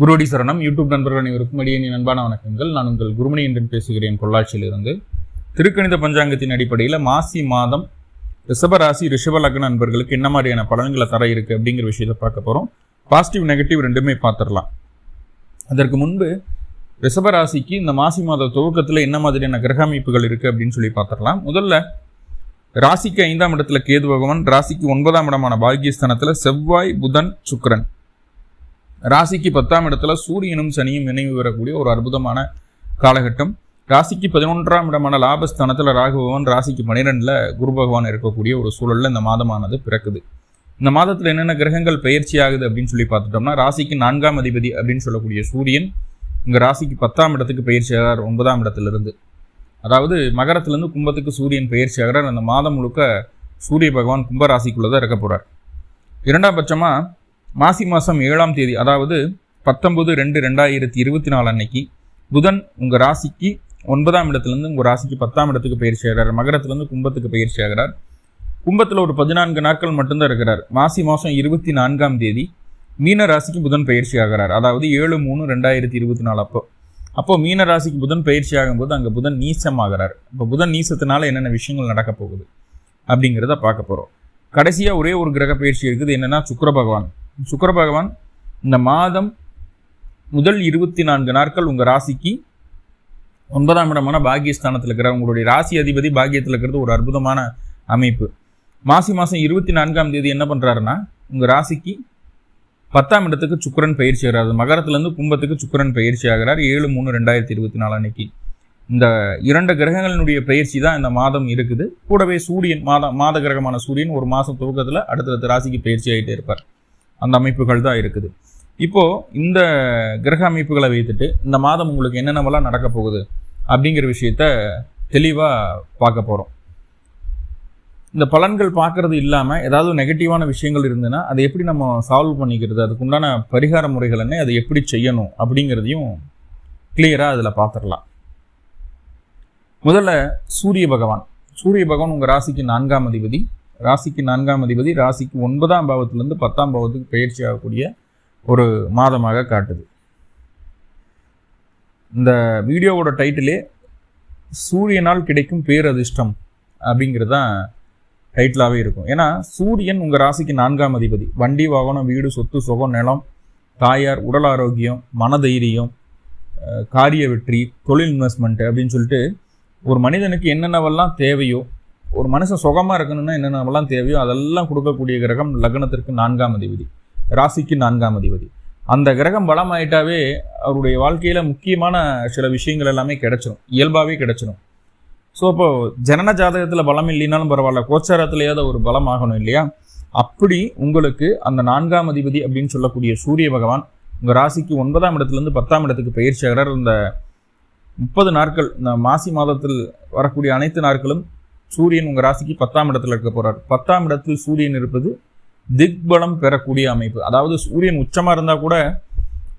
குருவடி சரணம். யூடியூப் நண்பர்கள் அனைவருக்கும் அடியேன் அன்பான வணக்கங்கள். நான் உங்கள் குருமணி என்று பேசுகிறேன் பொள்ளாச்சியிலிருந்து. திருக்கணித பஞ்சாங்கத்தின் அடிப்படையில் மாசி மாதம் ரிஷபராசி ரிஷப லக்ன நண்பர்களுக்கு என்ன மாதிரியான பலன்களை தர இருக்குது அப்படிங்கிற விஷயத்தை பார்க்க போகிறோம் பாசிட்டிவ் நெகட்டிவ் ரெண்டுமே பார்த்துடலாம். அதற்கு முன்பு ரிஷபராசிக்கு இந்த மாசி மாத துவக்கத்தில் என்ன மாதிரியான கிரக அமைப்புகள் இருக்குது அப்படின்னு சொல்லி பார்த்துடலாம். முதல்ல ராசிக்கு ஐந்தாம் இடத்துல கேது பகவான் ராசிக்கு ஒன்பதாம் இடமான பாகியஸ்தானத்தில் செவ்வாய் புதன் சுக்கரன். ராசிக்கு பத்தாம் இடத்துல சூரியனும் சனியும் நினைவு வரக்கூடிய ஒரு அற்புதமான காலகட்டம். ராசிக்கு பதினொன்றாம் இடமான லாபஸ்தானத்தில் ராகு பகவான் ராசிக்கு பன்னிரெண்டில் குரு பகவான் இருக்கக்கூடிய ஒரு சூழலில் இந்த மாதமானது பிறக்குது. இந்த மாதத்தில் என்னென்ன கிரகங்கள் பயிற்சி ஆகுது அப்படின்னு சொல்லி பார்த்துட்டோம்னா ராசிக்கு நான்காம் அதிபதி அப்படின்னு சொல்லக்கூடிய சூரியன் இங்கே ராசிக்கு பத்தாம் இடத்துக்கு பயிற்சி ஆகிறார் ஒன்பதாம் இடத்துலேருந்து. அதாவது மகரத்திலேருந்து கும்பத்துக்கு சூரியன் பயிற்சி ஆகிறார். அந்த மாதம் முழுக்க சூரிய பகவான் கும்பராசிக்குள்ளே தான் இருக்க போகிறார் இரண்டாம் பட்சமாக மாசி மாதம் ஏழாம் தேதி அதாவது பத்தொன்பது ரெண்டு ரெண்டாயிரத்தி இருபத்தி நாலு அன்னைக்கு புதன் உங்கள் ராசிக்கு ஒன்பதாம் இடத்துலேருந்து உங்கள் ராசிக்கு பத்தாம் இடத்துக்கு பயிற்சி ஆகிறார். மகரத்துலேருந்து கும்பத்துக்கு பயிற்சி ஆகிறார். கும்பத்தில் ஒரு பதினான்கு நாட்கள் மட்டும்தான் இருக்கிறார். மாசி மாதம் இருபத்தி நான்காம் தேதி மீன ராசிக்கு புதன் பயிற்சி ஆகிறார். அதாவது ஏழு மூணு ரெண்டாயிரத்தி இருபத்தி நாலு அப்போ. அப்போ மீன ராசிக்கு புதன் பயிற்சி ஆகும்போது அங்கே புதன் நீசமாகிறார் இப்போ புதன் நீசத்தினால என்னென்ன விஷயங்கள் நடக்க போகுது அப்படிங்கிறத பார்க்க போகிறோம் கடைசியாக ஒரே ஒரு கிரக பயிற்சி இருக்குது. என்னென்னா சுக்கர பகவான். சுக்கர பகவான் இந்த மாதம் முதல் இருபத்தி நான்கு நாட்கள் உங்கள் ராசிக்கு ஒன்பதாம் இடமான பாக்கியஸ்தானத்தில் இருக்கிற உங்களுடைய ராசி அதிபதி பாக்கியத்தில் இருக்கிறது ஒரு அற்புதமான அமைப்பு. மாசி மாதம் இருபத்தி நான்காம் தேதி என்ன பண்ணுறாருன்னா உங்கள் ராசிக்கு பத்தாம் இடத்துக்கு சுக்கரன் பயிற்சி ஆகிறார். மகரத்துலேருந்து கும்பத்துக்கு சுக்கரன் பயிற்சி ஆகிறார். ஏழு மூணு ரெண்டாயிரத்தி இருபத்தி நாலு அன்னைக்கு. இந்த இரண்டு கிரகங்களினுடைய பயிற்சி தான் இந்த மாதம் இருக்குது. கூடவே சூரியன் மாத மாத கிரகமான சூரியன் ஒரு மாதம் துவக்கத்தில் அடுத்தடுத்த ராசிக்கு பயிற்சி ஆகிட்டே இருப்பார். அந்த அமைப்புகள் தான் இருக்குது. இப்போது இந்த கிரக அமைப்புகளை வைத்துட்டு இந்த மாதம் உங்களுக்கு என்னென்னவெல்லாம் நடக்க போகுது அப்படிங்கிற விஷயத்த தெளிவாக பார்க்க போகிறோம் இந்த பலன்கள் பார்க்கறது இல்லாமல் ஏதாவது நெகட்டிவான விஷயங்கள் இருந்ததுன்னா அதை எப்படி நம்ம சால்வ் பண்ணிக்கிறது? அதுக்குண்டான பரிகார முறைகள் என்ன? அதை எப்படி செய்யணும்? அப்படிங்கிறதையும் கிளியராக அதில் பார்த்துடலாம். முதல்ல சூரிய பகவான். சூரிய பகவான் உங்கள் ராசிக்கு நான்காம் அதிபதி. ராசிக்கு நான்காம் அதிபதி ராசிக்கு ஒன்பதாம் பாவத்திலேருந்து பத்தாம் பாவத்துக்கு பயிற்சி ஆகக்கூடிய ஒரு மாதமாக காட்டுது. இந்த வீடியோவோட டைட்டிலே சூரியனால் கிடைக்கும் பேரதிர்ஷ்டம் அப்படிங்கிறது தான் டைட்டிலாகவே இருக்கும். ஏன்னா சூரியன் உங்கள் ராசிக்கு நான்காம் அதிபதி. வண்டி வாகனம் வீடு சொத்து சுகம் நிலம் தாயார் உடல் ஆரோக்கியம் மனதைரியம் காரிய வெற்றி தொழில் இன்வெஸ்ட்மெண்ட் அப்படின்னு சொல்லிட்டு ஒரு மனிதனுக்கு என்னென்னவெல்லாம் தேவையோ ஒரு மனுஷன் சுகமாக இருக்கணும்னா என்னென்னலாம் தேவையோ அதெல்லாம் கொடுக்கக்கூடிய கிரகம் லக்னத்திற்கு நான்காம் அதிபதி ராசிக்கு நான்காம் அதிபதி. அந்த கிரகம் பலம் ஆயிட்டாவே அவருடைய வாழ்க்கையில் முக்கியமான சில விஷயங்கள் எல்லாமே கிடச்சிரும். இயல்பாகவே கிடச்சிரும். ஸோ இப்போ ஜனன ஜாதகத்தில் பலம் இல்லைனாலும் பரவாயில்ல. கோச்சாரத்திலேயாவது ஒரு பலம் ஆகணும் இல்லையா? அப்படி உங்களுக்கு அந்த நான்காம் அதிபதி அப்படின்னு சொல்லக்கூடிய சூரிய பகவான் உங்கள் ராசிக்கு ஒன்பதாம் இடத்துலேருந்து பத்தாம் இடத்துக்கு பயிற்சி ஆகிறார். இந்த முப்பது நாட்கள் இந்த மாசி மாதத்தில் வரக்கூடிய அனைத்து நாட்களும் சூரியன் உங்கள் ராசிக்கு பத்தாம் இடத்துல இருக்க போகிறார் பத்தாம் இடத்தில் சூரியன் இருப்பது திக்பலம் பெறக்கூடிய அமைப்பு. அதாவது சூரியன் உச்சமாக இருந்தால் கூட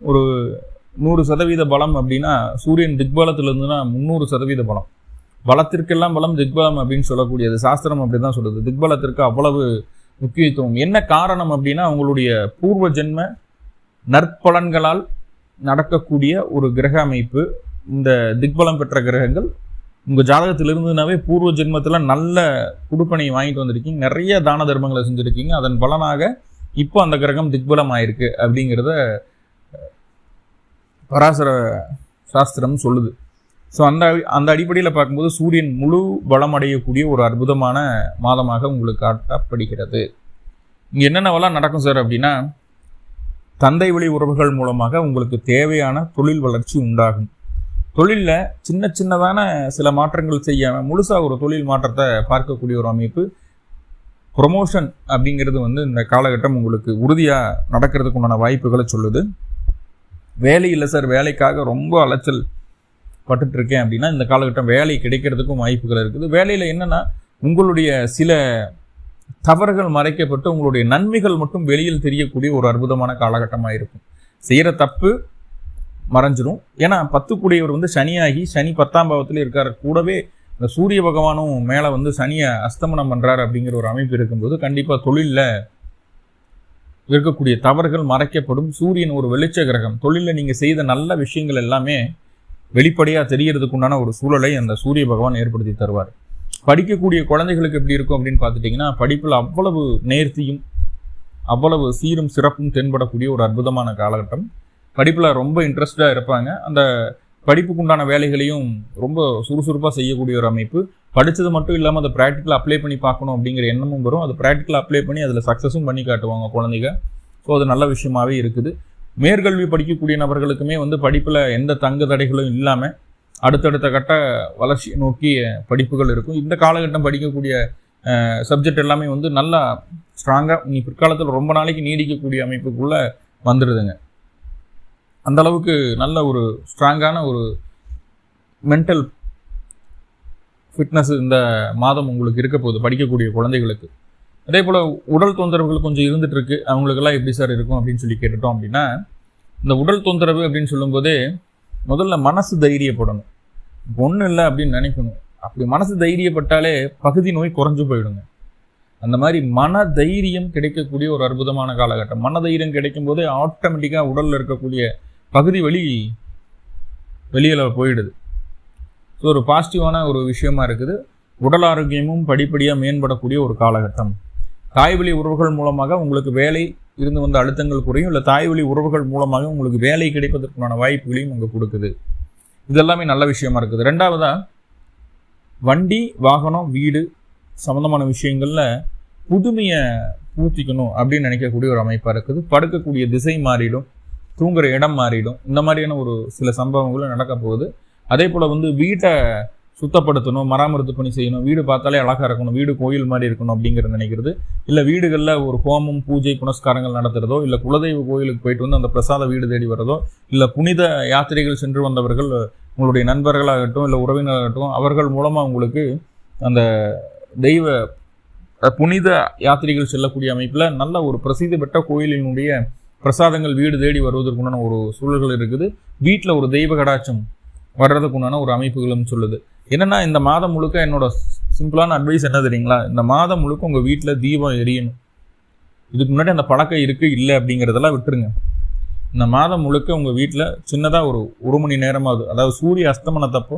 ஒரு நூறு சதவீத பலம் அப்படின்னா சூரியன் திக்பலத்தில் இருந்துன்னா முந்நூறு சதவீத பலம். பலத்திற்கெல்லாம் பலம் திக்பலம் அப்படின்னு சொல்லக்கூடியது. சாஸ்திரம் அப்படி தான் சொல்லுது. திக்பலத்திற்கு அவ்வளவு முக்கியத்துவம். என்ன காரணம் அப்படின்னா அவங்களுடைய பூர்வ ஜென்ம நற்பலன்களால் நடக்கக்கூடிய ஒரு கிரக அமைப்பு. இந்த திக்பலம் பெற்ற கிரகங்கள் உங்கள் ஜாதகத்தில் இருந்ததுனாவே பூர்வ ஜென்மத்தில் நல்ல குடுப்பனையை வாங்கிட்டு வந்திருக்கீங்க. நிறைய தான தர்மங்களை செஞ்சுருக்கீங்க. அதன் பலனாக இப்போ அந்த கிரகம் திக்பலம் ஆயிருக்கு அப்படிங்கிறத பராசர சாஸ்திரம் சொல்லுது. ஸோ அந்த அந்த அடிப்படையில் பார்க்கும்போது சூரியன் முழு பலம் அடையக்கூடிய ஒரு அற்புதமான மாதமாக உங்களுக்கு காட்டப்படுகிறது. இங்கே என்னென்னவெல்லாம் நடக்கும் சார் அப்படின்னா தந்தை வழி உறவுகள் மூலமாக உங்களுக்கு தேவையான தொழில் வளர்ச்சி உண்டாகும். தொழிலில் சின்ன சின்னதான சில மாற்றங்கள் செய்யாமல் முழுசாக ஒரு தொழில் மாற்றத்தை பார்க்கக்கூடிய ஒரு அமைப்பு. ப்ரொமோஷன் அப்படிங்கிறது வந்து இந்த காலகட்டம் உங்களுக்கு உறுதியாக நடக்கிறதுக்கு உண்டான வாய்ப்புகளை சொல்லுது. வேலை இல்லை சார் வேலைக்காக ரொம்ப அலைச்சல் பட்டுட்டு இருக்கேன் அப்படின்னா இந்த காலகட்டம் வேலை கிடைக்கிறதுக்கும் வாய்ப்புகள் இருக்குது. வேலையில் என்னென்னா உங்களுடைய சில தவறுகள் மறைக்கப்பட்டு உங்களுடைய நன்மைகள் மட்டும் வெளியில் தெரியக்கூடிய ஒரு அற்புதமான காலகட்டமாக இருக்கும். செய்கிற தப்பு மறைஞ்சிரும். ஏன்னா பத்துக்குடையவர் வந்து சனியாகி சனி பத்தாம் பாவத்தில் இருக்கார். கூடவே இந்த சூரிய பகவானும் மேலே வந்து சனியை அஸ்தமனம் பண்ணுறாரு அப்படிங்கிற ஒரு அமைப்பு இருக்கும்போது கண்டிப்பாக தொழிலில் இருக்கக்கூடிய தவறுகள் மறைக்கப்படும். சூரியன் ஒரு வெளிச்ச கிரகம். தொழிலில் நீங்கள் செய்த நல்ல விஷயங்கள் எல்லாமே வெளிப்படையாக தெரியறதுக்கு உண்டான ஒரு சூழலை அந்த சூரிய பகவான் ஏற்படுத்தி தருவார். படிக்கக்கூடிய குழந்தைகளுக்கு எப்படி இருக்கும் அப்படின்னு பார்த்துட்டிங்கன்னா படிப்பில் அவ்வளவு நேர்த்தியும் அவ்வளவு சீரும் சிறப்பும் தென்படக்கூடிய ஒரு அற்புதமான காலகட்டம். படிப்பில் ரொம்ப இன்ட்ரெஸ்டாக இருப்பாங்க. அந்த படிப்புக்குண்டான வேலைகளையும் ரொம்ப சுறுசுறுப்பாக செய்யக்கூடிய ஒரு அமைப்பு. படித்தது மட்டும் இல்லாமல் அதை ப்ராக்டிக்கலாக அப்ளை பண்ணி பார்க்கணும் அப்படிங்கிற எண்ணமும் வரும். அதை ப்ராக்டிக்கலாக அப்ளை பண்ணி அதில் சக்ஸஸும் பண்ணி காட்டுவாங்க குழந்தைங்க. ஸோ அது நல்ல விஷயமாவே இருக்குது. மேற்கல்வி படிக்கக்கூடிய நபர்களுக்குமே வந்து படிப்பில் எந்த தங்கு தடைகளும் இல்லாமல் அடுத்தடுத்த கட்ட வளர்ச்சியை நோக்கி படிப்புகள் இருக்கும். இந்த காலகட்டம் படிக்கக்கூடிய சப்ஜெக்ட் எல்லாமே வந்து நல்லா ஸ்ட்ராங்காக நீ பிற்காலத்தில் ரொம்ப நாளைக்கு நீடிக்கக்கூடிய அமைப்புக்குள்ளே வந்துடுதுங்க அந்த அளவுக்கு நல்ல ஒரு ஸ்ட்ராங்கான ஒரு மென்டல் ஃபிட்னஸ் இந்த மாதம் உங்களுக்கு இருக்க போகுது படிக்கக்கூடிய குழந்தைகளுக்கு. அதே போல் உடல் தொந்தரவுகள் கொஞ்சம் இருந்துட்டு இருக்கு அவங்களுக்கெல்லாம் எப்படி சார் இருக்கும் அப்படின்னு சொல்லி கேட்டுட்டோம் அப்படின்னா இந்த உடல் தொந்தரவு அப்படின்னு சொல்லும்போதே முதல்ல மனசு தைரியப்படணும். ஒன்றும் இல்லை அப்படின்னு நினைக்கணும். அப்படி மனசு தைரியப்பட்டாலே பகுதி நோய் குறைஞ்சு போயிடுங்க. அந்த மாதிரி மன தைரியம் கிடைக்கக்கூடிய ஒரு அற்புதமான காலகட்டம். மன தைரியம் கிடைக்கும் போதே ஆட்டோமேட்டிக்காக உடலில் இருக்கக்கூடிய பகுதி வழி வெளியில் போயிடுது. ஸோ ஒரு பாசிட்டிவான ஒரு விஷயமா இருக்குது. உடல் ஆரோக்கியமும் படிப்படியாக மேம்படக்கூடிய ஒரு காலகட்டம். தாய்வழி உறவுகள் மூலமாக உங்களுக்கு வேலை இருந்து வந்த அழுத்தங்கள் குறையும். இல்லை தாய்வழி உறவுகள் மூலமாக உங்களுக்கு வேலை கிடைப்பதற்கான வாய்ப்புகளையும் உங்களுக்கு கொடுக்குது. இதெல்லாமே நல்ல விஷயமா இருக்குது. ரெண்டாவதாக வண்டி வாகனம் வீடு சம்மந்தமான விஷயங்களில் புதுமையை பூத்திக்கணும் அப்படின்னு நினைக்கக்கூடிய ஒரு அமைப்பாக இருக்குது. படுக்கக்கூடிய திசை மாறிடும். தூங்குற இடம் மாறிடும். இந்த மாதிரியான ஒரு சில சம்பவங்களும் நடக்க போகுது. அதே போல் வந்து வீட்டை சுத்தப்படுத்தணும் மராமரத்து பணி செய்யணும் வீடு பார்த்தாலே அழகாக இருக்கணும் வீடு கோயில் மாதிரி இருக்கணும் அப்படிங்கிறத நினைக்கிறது. இல்லை வீடுகளில் ஒரு ஹோமம் பூஜை புனஸ்காரங்கள் நடத்துகிறதோ இல்லை குலதெய்வ கோயிலுக்கு போயிட்டு வந்து அந்த பிரசாத வீடு தேடி வர்றதோ இல்லை புனித யாத்திரைகள் சென்று வந்தவர்கள் உங்களுடைய நண்பர்களாகட்டும் இல்லை உறவினராகட்டும் அவர்கள் மூலமாக உங்களுக்கு அந்த தெய்வ புனித யாத்திரைகள் செல்லக்கூடிய அமைப்பில் நல்ல ஒரு பிரசித்தி பெற்ற கோயிலினுடைய பிரசாதங்கள் வீடு தேடி வருவதற்குண்டான ஒரு சூழல்கள் இருக்குது. வீட்டில் ஒரு தெய்வ கடாட்சம் வர்றதுக்குண்டான ஒரு அமைப்புகளும் சொல்லுது. என்னென்னா இந்த மாதம் முழுக்க என்னோட சிம்பிளான அட்வைஸ் என்ன தெரியுங்களா? இந்த மாதம் முழுக்க உங்கள் வீட்டில் தீபம் எரியணும். இதுக்கு முன்னாடி அந்த பழக்கம் இருக்குது இல்லை அப்படிங்கிறதெல்லாம் விட்டுருங்க. இந்த மாதம் முழுக்க உங்கள் வீட்டில் சின்னதாக ஒரு ஒரு மணி நேரமாவது அதாவது சூரிய அஸ்தமனத்தப்போ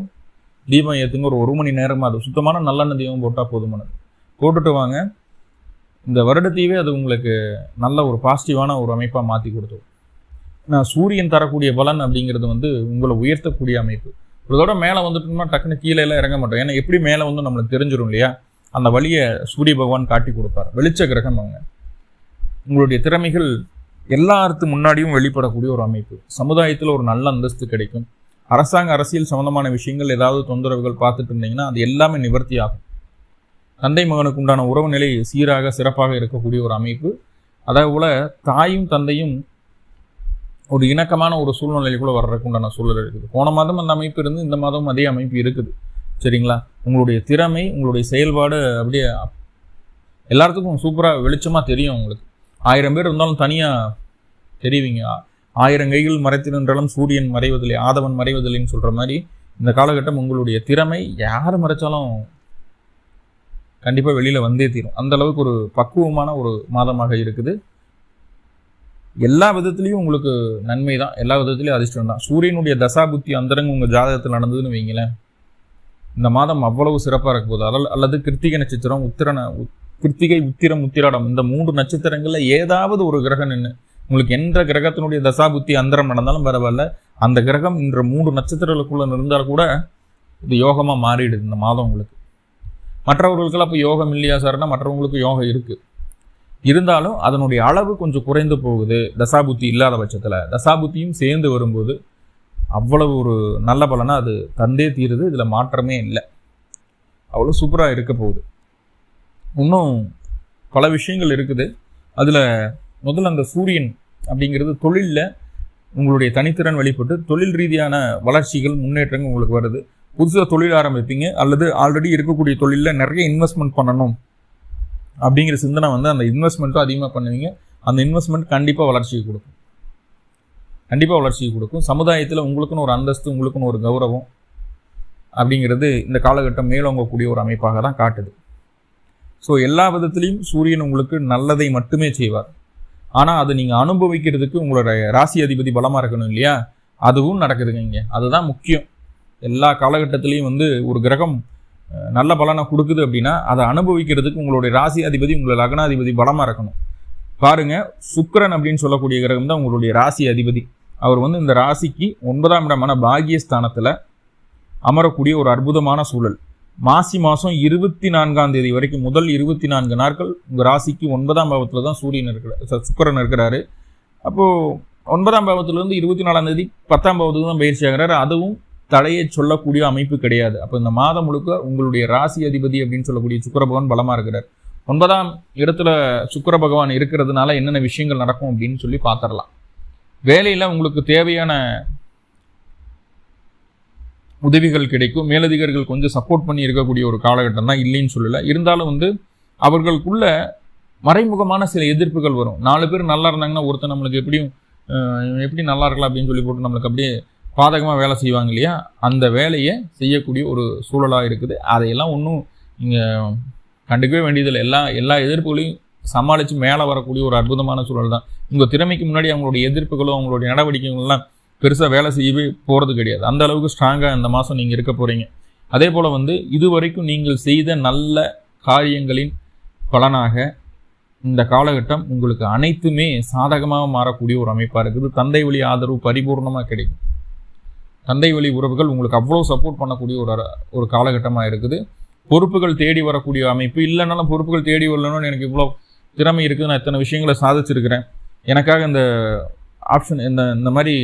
தீபம் ஏற்றுங்க ஒரு ஒரு மணி நேரமாவது சுத்தமான நல்லெண்ணெய் தீபம் போட்டால் போதுமானது. போட்டுட்டு வாங்க. இந்த வருடத்தையவே அது உங்களுக்கு நல்ல ஒரு பாசிட்டிவான ஒரு அமைப்பாக மாற்றி கொடுத்துரும் நான் சூரியன் தரக்கூடிய பலன் அப்படிங்கிறது வந்து உங்களை உயர்த்தக்கூடிய அமைப்பு. ஒரு தடவை மேலே வந்துட்டோம்னா டக்குன்னு கீழே எல்லாம் இறங்க மாட்டோம். ஏன்னா எப்படி மேலே வந்து நம்மளுக்கு தெரிஞ்சிடும் இல்லையா? அந்த வழியை சூரிய பகவான் காட்டி கொடுப்பார். வெளிச்ச கிரகம் அவங்க. உங்களுடைய திறமைகள் எல்லாத்து முன்னாடியும் வெளிப்படக்கூடிய ஒரு அமைப்பு. சமுதாயத்தில் ஒரு நல்ல அந்தஸ்து கிடைக்கும். அரசாங்க அரசியல் சம்மந்தமான விஷயங்கள் ஏதாவது தொந்தரவுகள் பார்த்துட்டு இருந்தீங்கன்னா அது எல்லாமே நிவர்த்தி ஆகும். தந்தை மகனுக்கு உண்டான உறவு நிலை சீராக சிறப்பாக இருக்கக்கூடிய ஒரு அமைப்பு. அதே போல் தாயும் தந்தையும் ஒரு இணக்கமான ஒரு சூழ்நிலைக்குள்ளே வர்றதுக்கு உண்டான சூழல் இருக்குது. போன மாதம் அந்த அமைப்பு இருந்து இந்த மாதம் அதே அமைப்பு இருக்குது. சரிங்களா? உங்களுடைய திறமை உங்களுடைய செயல்பாடு அப்படியே எல்லாத்துக்கும் சூப்பராக வெளிச்சமாக தெரியும் உங்களுக்கு. ஆயிரம் பேர் இருந்தாலும் தனியாக தெரிவிங்க. ஆயிரம் கைகள் மறைத்திருந்தாலும் சூரியன் மறைவதில்லை ஆதவன் மறைவதில்லைன்னு சொல்கிற மாதிரி இந்த காலகட்டம் உங்களுடைய திறமை. யார் மறைச்சாலும் கண்டிப்பாக வெளியில் வந்தே தீரும். அந்த அளவுக்கு ஒரு பக்குவமான ஒரு மாதமாக இருக்குது. எல்லா விதத்துலேயும் உங்களுக்கு நன்மை தான். எல்லா விதத்துலேயும் அதிர்ஷ்டம் தான். சூரியனுடைய தசா புத்தி அந்தரங்க உங்கள் ஜாதகத்தில் நடந்ததுன்னு வைங்களேன். இந்த மாதம் அவ்வளவு சிறப்பாக இருக்க போகுது. அதில் அல்லது கிருத்திகை நட்சத்திரம் உத்திரன கிருத்திகை உத்திரம் உத்திராடம் இந்த மூன்று நட்சத்திரங்களில் ஏதாவது ஒரு கிரகம் நின்று உங்களுக்கு எந்த கிரகத்தினுடைய தசா புத்தி அந்தரம் நடந்தாலும் பரவாயில்ல. அந்த கிரகம் இன்ற மூன்று நட்சத்திரங்களுக்குள்ள இருந்தால் கூட இது யோகமாக மாறிடுது இந்த மாதம் உங்களுக்கு. மற்றவர்களுக்கெல்லாம் இப்போ யோகம் இல்லையா சார்னா மற்றவங்களுக்கு யோகம் இருக்குது இருந்தாலும் அதனுடைய அளவு கொஞ்சம் குறைந்து போகுது. தசாபுத்தி இல்லாத பட்சத்தில். தசாபுத்தியும் சேர்ந்து வரும்போது அவ்வளவு ஒரு நல்ல பலனாக அது தந்தே தீருது. இதில் மாற்றமே இல்லை. அவ்வளோ சூப்பராக இருக்க போகுது. இன்னும் பல விஷயங்கள் இருக்குது. அதில் முதல்ல அந்த சூரியன் அப்படிங்கிறது தொழிலில் உங்களுடைய தனித்திறன் வெளிப்பட்டு தொழில் ரீதியான வளர்ச்சிகள் முன்னேற்றங்கள் உங்களுக்கு வருது. புதுசாக தொழில் ஆரம்பிப்பீங்க அல்லது ஆல்ரெடி இருக்கக்கூடிய தொழிலில் நிறைய இன்வெஸ்ட்மெண்ட் பண்ணணும் அப்படிங்கிற சிந்தனை வந்து அந்த இன்வெஸ்ட்மெண்ட்டும் அதிகமாக பண்ணுவீங்க. அந்த இன்வெஸ்ட்மெண்ட் கண்டிப்பாக வளர்ச்சியை கொடுக்கும். கண்டிப்பாக வளர்ச்சியை கொடுக்கும். சமுதாயத்தில் உங்களுக்குன்னு ஒரு அந்தஸ்து உங்களுக்குன்னு ஒரு கௌரவம் அப்படிங்கிறது இந்த காலகட்டம் மேலோங்கக்கூடிய ஒரு அமைப்பாக தான் காட்டுது. ஸோ எல்லா விதத்துலேயும் சூரியன் உங்களுக்கு நல்லதை மட்டுமே செய்வார். ஆனால் அதை நீங்கள் அனுபவிக்கிறதுக்கு உங்களோட ராசி அதிபதி பலமாக இருக்கணும் இல்லையா? அதுவும் நடக்குதுங்க இங்கே. அதுதான் முக்கியம். எல்லா காலகட்டத்திலையும் வந்து ஒரு கிரகம் நல்ல பலனை கொடுக்குது அப்படின்னா அதை அனுபவிக்கிறதுக்கு உங்களுடைய ராசி அதிபதி உங்களோட லக்னாதிபதி பலமாக இருக்கணும். பாருங்கள் சுக்கரன் அப்படின்னு சொல்லக்கூடிய கிரகம் தான் உங்களுடைய ராசி அதிபதி. அவர் வந்து இந்த ராசிக்கு ஒன்பதாம் இடமான பாகியஸ்தானத்தில் அமரக்கூடிய ஒரு அற்புதமான சூழல். மாசி மாதம் இருபத்தி நான்காம் தேதி வரைக்கும் முதல் இருபத்தி நான்கு நாட்கள் உங்கள் ராசிக்கு ஒன்பதாம் பாவத்தில் தான் சூரியன் இருக்கிறார் சுக்கரன் இருக்கிறாரு. அப்போது ஒன்பதாம் பாவத்திலிருந்து இருபத்தி நாலாம் தேதி பத்தாம் பாவத்துக்கு தான் பயிற்சி ஆகிறாரு. அதுவும் தடையை சொல்லக்கூடிய அமைப்பு கிடையாது. அப்போ இந்த மாதம் முழுக்க உங்களுடைய ராசி அதிபதி அப்படின்னு சொல்லக்கூடிய சுக்கிர பகவான் பலமாக இருக்கிறார். ஒன்பதாம் இடத்துல சுக்கிர பகவான் இருக்கிறதுனால என்னென்ன விஷயங்கள் நடக்கும் அப்படின்னு சொல்லி பார்த்துடலாம் வேலையில் உங்களுக்கு தேவையான உதவிகள் கிடைக்கும். மேலதிகாரிகள் கொஞ்சம் சப்போர்ட் பண்ணி இருக்கக்கூடிய ஒரு காலகட்டம் தான் இல்லைன்னு சொல்லலை. இருந்தாலும் வந்து அவர்களுக்குள்ள மறைமுகமான சில எதிர்ப்புகள் வரும். நாலு பேர் நல்லா இருந்தாங்கன்னா ஒருத்தர் நம்மளுக்கு எப்படியும் எப்படி நல்லா இருக்கலாம் அப்படின்னு சொல்லி போட்டு நம்மளுக்கு அப்படியே பாதகமாக வேலை செய்வாங்க இல்லையா? அந்த வேலையை செய்யக்கூடிய ஒரு சூழலாக இருக்குது. அதையெல்லாம் ஒன்றும் நீங்கள் கண்டுக்கவே வேண்டியதில்லை. எல்லா எல்லா எதிர்ப்புகளையும் சமாளித்து மேலே வரக்கூடிய ஒரு அற்புதமான சூழல் தான் உங்கள் திறமைக்கு முன்னாடி அவங்களுடைய எதிர்ப்புகளோ அவங்களுடைய நடவடிக்கைகள்லாம் பெருசாக வேலை செய்யவே போகிறது கிடையாது. அந்த அளவுக்கு ஸ்ட்ராங்காக இந்த மாதம் நீங்கள் இருக்க போகிறீங்க அதே போல் வந்து இதுவரைக்கும் நீங்கள் செய்த நல்ல காரியங்களின் பலனாக இந்த காலகட்டம் உங்களுக்கு அனைத்துமே சாதகமாக மாறக்கூடிய ஒரு அமைப்பாக இருக்குது. தந்தை வழி ஆதரவு பரிபூர்ணமாக கிடைக்கும். தந்தை வழி உறவுகள் உங்களுக்கு அவ்வளோ சப்போர்ட் பண்ணக்கூடிய ஒரு ஒரு காலகட்டமாக இருக்குது. பொறுப்புகள் தேடி வரக்கூடிய அமைப்பு. இல்லைனாலும் பொறுப்புகள் தேடி வரலன்னு எனக்கு இவ்வளோ திறமை இருக்குது. நான் இத்தனை விஷயங்களை சாதிச்சிருக்கிறேன். எனக்காக இந்த ஆப்ஷன் இந்த இந்த மாதிரி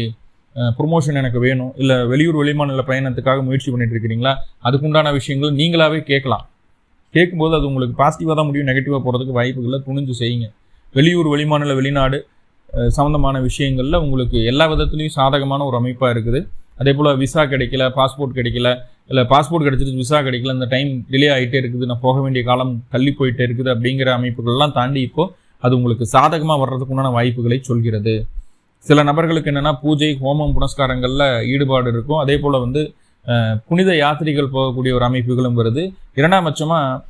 ப்ரொமோஷன் எனக்கு வேணும். இல்லை வெளியூர் வெளிமாநில பயணத்துக்காக முயற்சி பண்ணிட்டு இருக்கிறீங்களா? அதுக்குண்டான விஷயங்கள் நீங்களாவே கேட்கலாம். கேட்கும்போது அது உங்களுக்கு பாசிட்டிவாக தான் முடியும். நெகட்டிவாக போகிறதுக்கு வாய்ப்புகளை துணிஞ்சு செய்யுங்க. வெளியூர் வெளிமாநில வெளிநாடு சம்மந்தமான விஷயங்களில் உங்களுக்கு எல்லா விதத்துலேயும் சாதகமான ஒரு அமைப்பாக இருக்குது. அதே போல் விசா கிடைக்கல பாஸ்போர்ட் கிடைக்கல இல்லை பாஸ்போர்ட் கிடைச்சிட்டு விசா கிடைக்கல இந்த டைம் டிலே ஆகிட்டே இருக்குது நான் போக வேண்டிய காலம் தள்ளி போயிட்டே இருக்குது அப்படிங்கிற அமைப்புகள்லாம் தாண்டி இப்போது அது உங்களுக்கு சாதகமாக வர்றதுக்கு உண்டான வாய்ப்புகளை சொல்கிறது. சில நபர்களுக்கு என்னென்னா பூஜை ஹோமம் புனஸ்காரங்களில் ஈடுபாடு இருக்கும். அதே போல் வந்து புனித யாத்திரைகள் போகக்கூடிய ஒரு அமைப்புகளும் வருது. இரண்டாம் பட்சமாக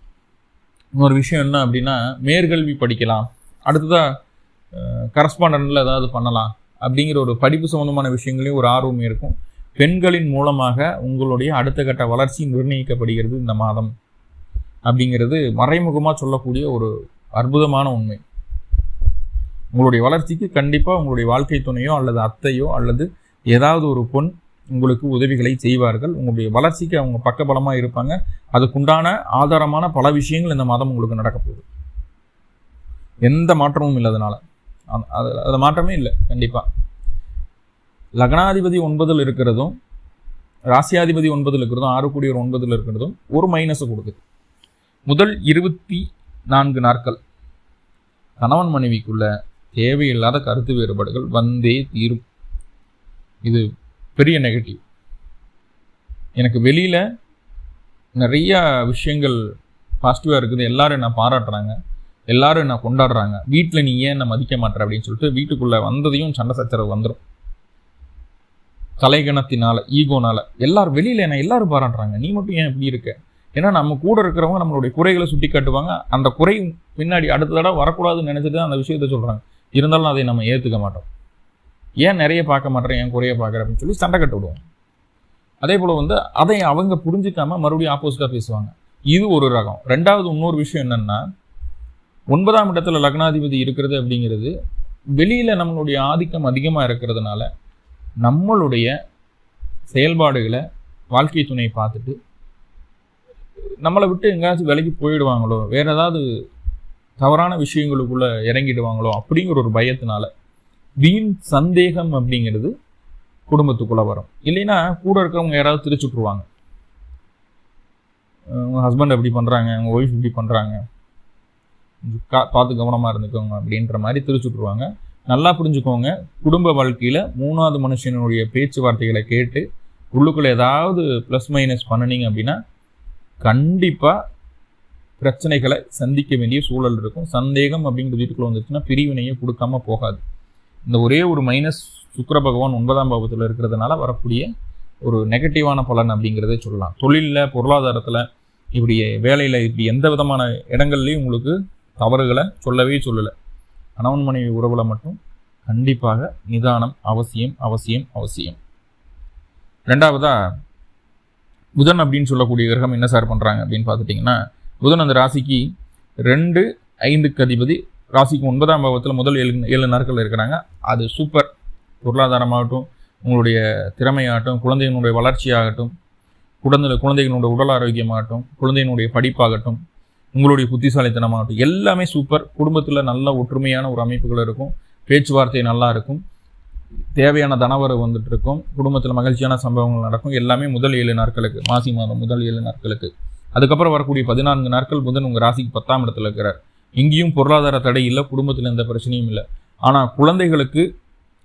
இன்னொரு விஷயம் என்ன அப்படின்னா மேற்கல்வி படிக்கலாம். அடுத்ததாக கரஸ்பாண்டன்டில் ஏதாவது பண்ணலாம் அப்படிங்கிற ஒரு படிப்பு சம்மந்தமான விஷயங்களையும் ஒரு ஆர்வம் இருக்கும். பெண்களின் மூலமாக உங்களுடைய அடுத்த கட்ட வளர்ச்சி நிர்ணயிக்கப்படுகிறது இந்த மாதம் அப்படிங்கிறது மறைமுகமாக சொல்லக்கூடிய ஒரு அற்புதமான உண்மை. உங்களுடைய வளர்ச்சிக்கு கண்டிப்பாக உங்களுடைய வாழ்க்கை துணையோ அல்லது அத்தையோ அல்லது ஏதாவது ஒரு பொன் உங்களுக்கு உதவிகளை செய்வார்கள். உங்களுடைய வளர்ச்சிக்கு அவங்க பக்கபலமாக இருப்பாங்க. அதுக்குண்டான ஆதாரமான பல விஷயங்கள் இந்த மாதம் உங்களுக்கு நடக்க போகுது. எந்த மாற்றமும் இல்லை அதனால் அது அது மாற்றமே இல்லை. கண்டிப்பாக லக்னாதிபதி ஒன்பதில் இருக்கிறதும் ராசியாதிபதி ஒன்பதில் இருக்கிறதும் ஆறு ஒரு ஒன்பதில் இருக்கிறதும் ஒரு மைனஸை கொடுக்குது. முதல் இருபத்தி நான்கு நாட்கள் கணவன் மனைவிக்குள்ள தேவையில்லாத கருத்து வேறுபாடுகள் வந்தே தீரும். இது பெரிய நெகட்டிவ் எனக்கு வெளியில் நிறையா விஷயங்கள் பாசிட்டிவாக இருக்குது. எல்லாரும் என்ன பாராட்டுறாங்க. எல்லாரும் என்ன கொண்டாடுறாங்க. வீட்டில் நீ ஏன் என்ன மதிக்க மாட்டேற அப்படின்னு சொல்லிட்டு வீட்டுக்குள்ளே வந்ததையும் சண்டை சச்சரவு வந்துடும் தலைகணத்தினால ஈகோனால. எல்லாரும் வெளியில் என்ன எல்லாரும் பாராட்டுறாங்க. நீ மட்டும் ஏன் இப்படி இருக்க? ஏன்னா நம்ம கூட இருக்கிறவங்க நம்மளுடைய குறைகளை சுட்டி காட்டுவாங்க. அந்த குறை பின்னாடி அடுத்த தடவை வரக்கூடாதுன்னு நினைச்சிட்டு தான் அந்த விஷயத்த சொல்கிறாங்க இருந்தாலும் அதை நம்ம ஏற்றுக்க மாட்டோம். ஏன் நிறைய பார்க்க மாட்டேன் ஏன் குறைய பார்க்குற அப்படின்னு சொல்லி சண்டை கட்டு விடுவோம். அதே போல் வந்து அதை அவங்க புரிஞ்சுக்காம மறுபடியும் ஆப்போசிட்டாக பேசுவாங்க. இது ஒரு ரகம். ரெண்டாவது இன்னொரு விஷயம் என்னென்னா ஒன்பதாம் இடத்துல லக்னாதிபதி இருக்கிறது அப்படிங்கிறது வெளியில் நம்மளுடைய ஆதிக்கம் அதிகமாக இருக்கிறதுனால நம்மளுடைய செயல்பாடுகளை வாழ்க்கை துணை பார்த்துட்டு நம்மளை விட்டு எங்கேயாச்சும் விலைக்கு போயிடுவாங்களோ வேறு ஏதாவது தவறான விஷயங்களுக்குள்ளே இறங்கிடுவாங்களோ அப்படிங்கிற ஒரு பயத்தினால வீண் சந்தேகம் அப்படிங்கிறது குடும்பத்துக்குள்ளே வரும். இல்லைன்னா கூட இருக்கிறவங்க யாராவது திருச்சுட்ருவாங்க உங்கள் ஹஸ்பண்ட் எப்படி பண்ணுறாங்க உங்கள் ஒய்ஃப் இப்படி பண்ணுறாங்க கா பார்த்து கவனமாக இருந்துக்கோங்க அப்படின்ற மாதிரி திருச்சுட்ருவாங்க நல்லா புரிஞ்சுக்கோங்க. குடும்ப வாழ்க்கையில் மூணாவது மனுஷனுடைய பேச்சுவார்த்தைகளை கேட்டு உள்ளுக்குள்ளே ஏதாவது ப்ளஸ் மைனஸ் பண்ணுனீங்க அப்படின்னா கண்டிப்பாக பிரச்சனைகளை சந்திக்க வேண்டிய சூழல் இருக்கும். சந்தேகம் அப்படிங்கிற வீட்டுக்குள்ள வந்துச்சுன்னா பிரிவினையை கொடுக்காம போகாது. இந்த ஒரே ஒரு மைனஸ் சுக்கிர பகவான் ஒன்பதாம் பாவத்தில் இருக்கிறதுனால வரக்கூடிய ஒரு நெகட்டிவான பலன் அப்படிங்கிறதே சொல்லலாம். தொழிலில் பொருளாதாரத்தில் இப்படி வேலையில் இப்படி எந்த விதமான இடங்கள்லையும் உங்களுக்கு தவறுகளை சொல்லவே சொல்லலை. கணவன் மனைவி உறவுல மட்டும் கண்டிப்பாக நிதானம் அவசியம் அவசியம் அவசியம். ரெண்டாவதா புதன் அப்படின்னு சொல்லக்கூடிய கிரகம் என்ன சார் பண்ணுறாங்க அப்படின்னு பார்த்துட்டிங்கன்னா புதன் அந்த ராசிக்கு ரெண்டு ஐந்துக்கு அதிபதி ராசிக்கு ஒன்பதாம் பாவத்தில் முதல் ஏழு ஏழு நாட்கள் இருக்கிறாங்க. அது சூப்பர் பொருளாதாரமாகட்டும் உங்களுடைய திறமையாகட்டும் குழந்தைகளுடைய வளர்ச்சியாகட்டும் குழந்தை குழந்தைகளுடைய உடல் ஆரோக்கியமாகட்டும் குழந்தையினுடைய படிப்பாகட்டும் உங்களுடைய புத்திசாலித்தனமாகட்டும். எல்லாமே சூப்பர் குடும்பத்தில் நல்ல ஒற்றுமையான ஒரு அமைப்புகள் இருக்கும். பேச்சுவார்த்தை நல்லா இருக்கும். தேவையான தனவரவு வந்துட்டு இருக்கும். குடும்பத்தில் மகிழ்ச்சியான சம்பவங்கள் நடக்கும். எல்லாமே முதல் ஏழு நாட்களுக்கு மாசி மாதம் முதல் ஏழு நாட்களுக்கு. அதுக்கப்புறம் வரக்கூடிய பதினான்கு நாட்கள் புதன் உங்கள் ராசிக்கு பத்தாம் இடத்துல இருக்கிறார். இங்கேயும் பொருளாதார தடை இல்லை குடும்பத்தில் எந்த பிரச்சனையும் இல்லை. ஆனால் குழந்தைகளுக்கு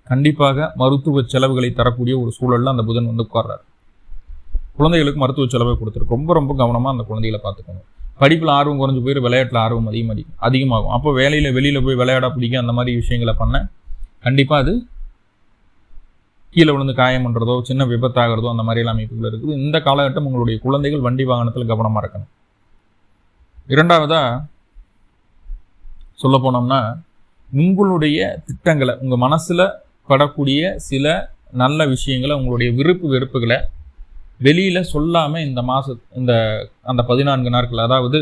கண்டிப்பாக மருத்துவ செலவுகளை தரக்கூடிய ஒரு சூழலில் அந்த புதன் வந்து உட்கார்றார். குழந்தைகளுக்கு மருத்துவ செலவை கொடுத்துருக்கு ரொம்ப ரொம்ப கவனமாக அந்த குழந்தைகளை பார்த்துக்கணும். படிப்பில் ஆர்வம் குறைஞ்சு போயிரு விளையாட்டில் ஆர்வம் அதிகமாக அதிகமாகும். அப்போ வேலையில் வெளியில் போய் விளையாட பிடிக்கும் அந்த மாதிரி விஷயங்களை பண்ண கண்டிப்பாக அது கீழே விழுந்து காயம் பண்ணுறதோ சின்ன விபத்தாகிறதோ அந்த மாதிரிலாம் அமைப்புகள் இருக்குது. இந்த காலகட்டம் உங்களுடைய குழந்தைகள் வண்டி வாகனத்தில் கவனமாக இருக்கணும். இரண்டாவதாக சொல்ல போனோம்னா உங்களுடைய திட்டங்களை உங்கள் மனசில் படக்கூடிய சில நல்ல விஷயங்களை உங்களுடைய விருப்பு வெறுப்புகளை வெளியில் சொல்லாமல் இந்த மாத இந்த அந்த பதினான்கு நாட்கள் அதாவது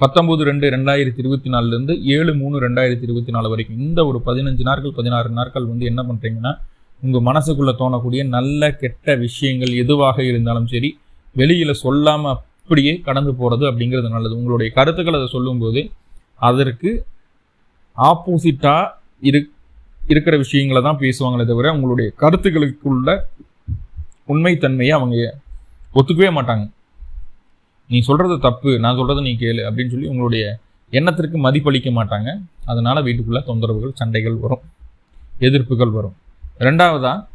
பத்தொம்போது ரெண்டு ரெண்டாயிரத்தி இருபத்தி நாலுலேருந்து ஏழு மூணு ரெண்டாயிரத்தி இருபத்தி நாலு வரைக்கும் இந்த ஒரு பதினஞ்சு நாட்கள் பதினாறு நாட்கள் வந்து என்ன பண்ணுறீங்கன்னா உங்கள் மனசுக்குள்ளே தோணக்கூடிய நல்ல கெட்ட விஷயங்கள் எதுவாக இருந்தாலும் சரி வெளியில் சொல்லாமல் அப்படியே கடந்து போகிறது அப்படிங்கிறது நல்லது. உங்களுடைய கருத்துக்கள் அதை சொல்லும்போது அதற்கு ஆப்போசிட்டாக இரு இருக்கிற விஷயங்களை தான் பேசுவாங்களே தவிர உங்களுடைய கருத்துக்களுக்குள்ள உண்மைத்தன்மையை அவங்க ஒத்துக்கவே மாட்டாங்க. நீ சொல்கிறது தப்பு நான் சொல்கிறது நீ கேளு அப்படின்னு சொல்லி உங்களுடைய எண்ணத்திற்கு மதிப்பளிக்க மாட்டாங்க. அதனால் வீட்டுக்குள்ளே தொந்தரவுகள் சண்டைகள் வரும். எதிர்ப்புகள் வரும். ரெண்டாவதாக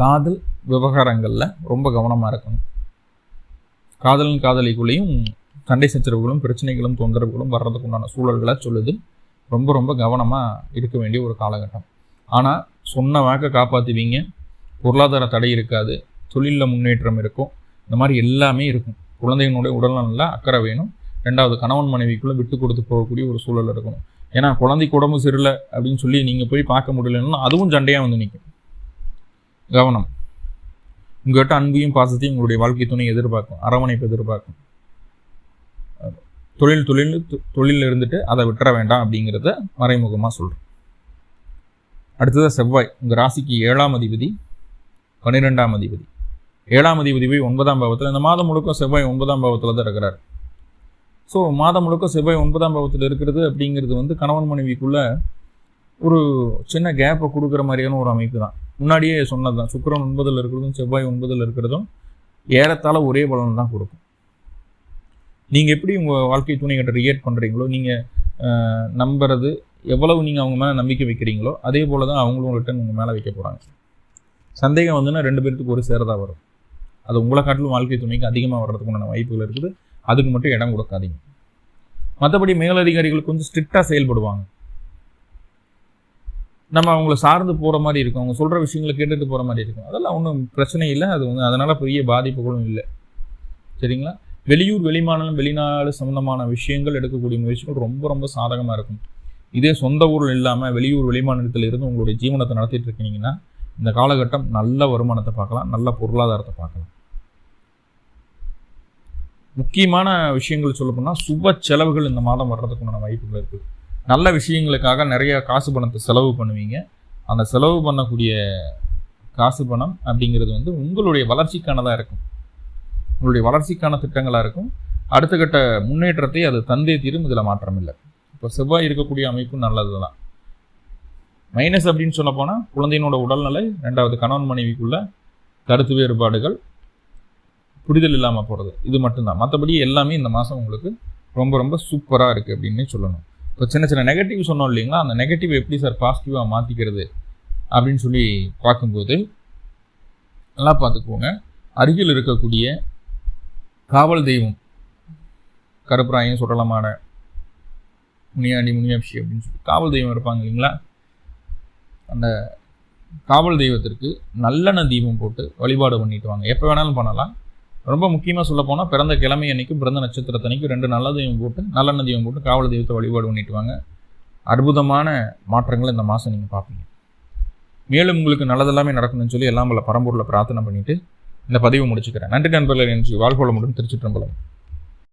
காதல் விவகாரங்களில் ரொம்ப கவனமாக இருக்கணும். காதலன் காதலிக்குள்ளேயும் சண்டை சச்சரவுகளும் பிரச்சனைகளும் தொந்தரவுகளும் வர்றதுக்கு உண்டான சூழல்களை சொல்லுது. ரொம்ப ரொம்ப கவனமாக இருக்க வேண்டிய ஒரு காலகட்டம். ஆனால் சொன்ன வாக்கை காப்பாற்றுவீங்க பொருளாதார தடை இருக்காது. தொழிலில் முன்னேற்றம் இருக்கும். இந்த மாதிரி எல்லாமே இருக்கும். குழந்தைகளுடைய உடல்நலில் அக்கறை வேணும். ரெண்டாவது கணவன் மனைவிக்குள்ளே விட்டு கொடுத்து போகக்கூடிய ஒரு சூழல் இருக்கணும். ஏன்னா குழந்தைக்கு உடம்பு சரியில்லை அப்படின்னு சொல்லி நீங்கள் போய் பார்க்க முடியலன்னா அதுவும் சண்டையாக வந்து நிற்கும் கவனம். உங்கள்கிட்ட அன்பையும் பாசத்தையும் உங்களுடைய வாழ்க்கை துணை எதிர்பார்க்கும். அரவணைப்பு எதிர்பார்க்கும். தொழில் தொழில் தொழிலில் இருந்துட்டு அதை விட்டுற வேண்டாம் அப்படிங்கிறத மறைமுகமாக சொல்கிறேன் அடுத்ததாக செவ்வாய். உங்கள் ராசிக்கு ஏழாம் அதிபதி பன்னிரெண்டாம் அதிபதி. ஏழாம் அதிபதி போய் ஒன்பதாம் பாவத்தில் இந்த மாதம் முழுக்க செவ்வாய் ஒன்பதாம் பாவத்தில் தான் இருக்கிறார். ஸோ மாதம் முழுக்க செவ்வாய் ஒன்பதாம் பாவத்தில் இருக்கிறது அப்படிங்கிறது வந்து கணவன் மனைவிக்குள்ள ஒரு சின்ன கேப்பை கொடுக்குற மாதிரியான ஒரு அமைப்பு தான். முன்னாடியே சொன்னது தான் சுக்கரன் ஒன்பதில் இருக்கிறதும் செவ்வாய் ஒன்பதில் இருக்கிறதும் ஏறத்தாழ ஒரே பலன் தான் கொடுக்கும். நீங்கள் எப்படி உங்கள் வாழ்க்கை துணைகிட்ட ரியேட் பண்ணுறீங்களோ நீங்கள் நம்புறது எவ்வளவு நீங்கள் அவங்க மேலே நம்பிக்கை வைக்கிறீங்களோ அதே போல் தான் அவங்களும் ரிட்டன் உங்கள் மேலே வைக்க போகிறாங்க சந்தேகம் வந்துன்னா ரெண்டு பேர்த்துக்கு ஒரு சேரதாக வரும். அது உங்களை காட்டிலும் வாழ்க்கை துணைக்கு அதிகமாக வர்றதுக்குண்டான வாய்ப்புகள் இருக்குது. அதுக்கு மட்டும் இடம் கொடுக்காதீங்க. மற்றபடி மேலதிகாரிகள் கொஞ்சம் ஸ்ட்ரிக்டாக செயல்படுவாங்க. நம்ம அவங்கள சார்ந்து போகிற மாதிரி இருக்கும். அவங்க சொல்கிற விஷயங்களை கேட்டுட்டு போகிற மாதிரி இருக்கும். அதெல்லாம் ஒன்றும் பிரச்சனை இல்லை. அது வந்து அதனால் பெரிய பாதிப்புகளும் இல்லை. சரிங்களா? வெளியூர் வெளிமாநிலம் வெளிநாடு சம்மந்தமான விஷயங்கள் எடுக்கக்கூடிய முயற்சிகள் ரொம்ப ரொம்ப சாதகமாக இருக்கும். இதே சொந்த ஊரில் இல்லாமல் வெளியூர் வெளிமாநிலத்தில் இருந்து உங்களுடைய ஜீவனத்தை நடத்திட்டு இருக்கீங்கன்னா இந்த காலகட்டம் நல்ல வருமானத்தை பார்க்கலாம். நல்ல பொருளாதாரத்தை பார்க்கலாம். முக்கியமான விஷயங்கள் சொல்ல போனால் சுப செலவுகள் இந்த மாதம் வர்றதுக்குண்டான வாய்ப்புகள் இருக்குது நல்ல விஷயங்களுக்காக நிறைய காசு பணத்தை செலவு பண்ணுவீங்க. அந்த செலவு பண்ணக்கூடிய காசு பணம் அப்படிங்கிறது வந்து உங்களுடைய வளர்ச்சிக்கானதாக இருக்கும். உங்களுடைய வளர்ச்சிக்கான திட்டங்களாக இருக்கும். அடுத்த கட்ட முன்னேற்றத்தை அது தந்தே தீரும். இதில் மாற்றம் இல்லை. இப்போ செவ்வாய் இருக்கக்கூடிய அமைப்பும் நல்லது தான் மைனஸ் அப்படின்னு சொல்ல போனால் குழந்தையினோட உடல்நிலை ரெண்டாவது கணவன் மனைவிக்குள்ள கருத்து வேறுபாடுகள் புரிதல் இல்லாமல் போகிறது இது மட்டும்தான். மற்றபடி எல்லாமே இந்த மாதம் உங்களுக்கு ரொம்ப ரொம்ப சூப்பராக இருக்குது அப்படின்னு சொல்லணும். இப்போ சின்ன சின்ன நெகட்டிவ் சொன்னோம் இல்லைங்களா? அந்த நெகட்டிவ் எப்படி சார் பாசிட்டிவாக மாற்றிக்கிறது அப்படின்னு சொல்லி பார்க்கும்போது நல்லா பார்த்துக்கோங்க. அருகில் இருக்கக்கூடிய காவல் தெய்வம் கருப்பராயம் சுடலமான முனியாண்டி முனியாட்சி அப்படின்னு சொல்லி காவல் தெய்வம் இருப்பாங்க இல்லைங்களா? அந்த காவல் தெய்வத்திற்கு நல்லெண்ணெய் தீபம் போட்டு வழிபாடு பண்ணிட்டு வாங்க. எப்போ வேணாலும் பண்ணலாம். ரொம்ப முக்கியமாக சொல்ல போனால் பிறந்த கிழமை அன்னைக்கும் பிறந்த நட்சத்திரத்தன்னைக்கும் ரெண்டு நல்ல தெய்வம் போட்டு நல்ல தெய்வம் போட்டு காவல் தெய்வத்தை வழிபாடு பண்ணிட்டு வாங்க. அற்புதமான மாற்றங்களை இந்த மாதம் நீங்கள் பார்ப்பீங்க. மேலும் உங்களுக்கு நல்லதெல்லாமே நடக்கணும்னு சொல்லி எல்லாம் பல பரம்பூரில் பிரார்த்தனை பண்ணிட்டு இந்த பதிவு முடிச்சுக்கிறேன். நன்றி நண்பர்களே நன்றி வாழ்கோளமுடன் திருச்சிற்றம்பலம்.